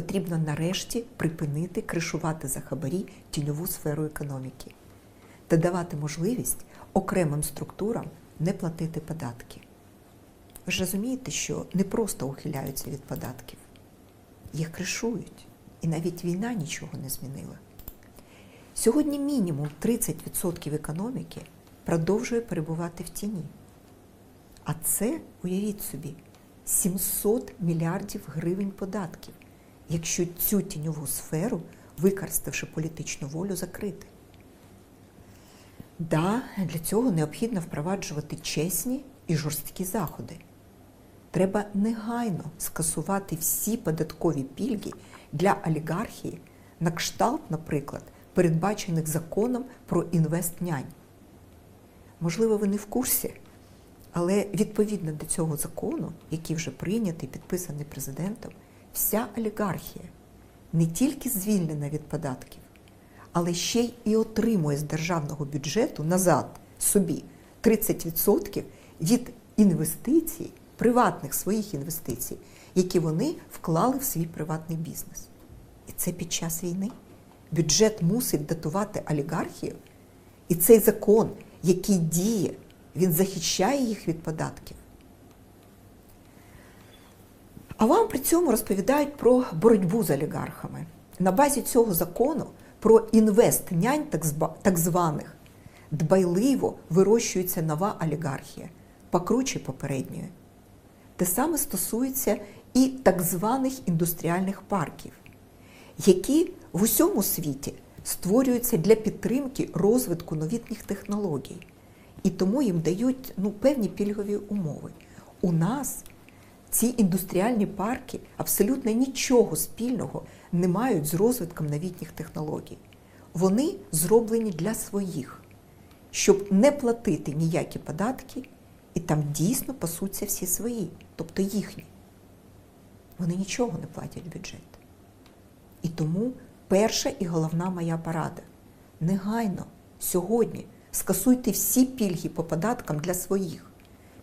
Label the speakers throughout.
Speaker 1: потрібно нарешті припинити кришувати за хабарі тіньову сферу економіки та давати можливість окремим структурам не платити податки. Ви ж розумієте, що не просто ухиляються від податків, їх кришують, і навіть війна нічого не змінила. Сьогодні мінімум 30% економіки продовжує перебувати в тіні. А це, уявіть собі, 700 мільярдів гривень податків, якщо цю тіньову сферу, використавши політичну волю, закрити. Да, для цього необхідно впроваджувати чесні і жорсткі заходи. Треба негайно скасувати всі податкові пільги для олігархії на кшталт, наприклад, передбачених законом про інвестнянь. Можливо, ви не в курсі, але відповідно до цього закону, який вже прийнятий, підписаний президентом, вся олігархія не тільки звільнена від податків, але ще й і отримує з державного бюджету назад собі 30% від інвестицій, приватних своїх інвестицій, які вони вклали в свій приватний бізнес. І це під час війни. Бюджет мусить датувати олігархію, і цей закон, який діє, він захищає їх від податків. А вам при цьому розповідають про боротьбу з олігархами. На базі цього закону про інвест-нянь так званих дбайливо вирощується нова олігархія, покруче попередньої. Те саме стосується і так званих індустріальних парків, які в усьому світі створюються для підтримки розвитку новітніх технологій, і тому їм дають ну, певні пільгові умови. У нас ці індустріальні парки абсолютно нічого спільного не мають з розвитком новітніх технологій. Вони зроблені для своїх, щоб не платити ніякі податки, і там дійсно пасуться всі свої, тобто їхні. Вони нічого не платять в бюджет. І тому перша і головна моя порада негайно сьогодні скасуйте всі пільги по податкам для своїх.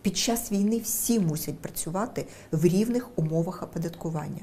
Speaker 1: Під час війни всі мусять працювати в рівних умовах оподаткування.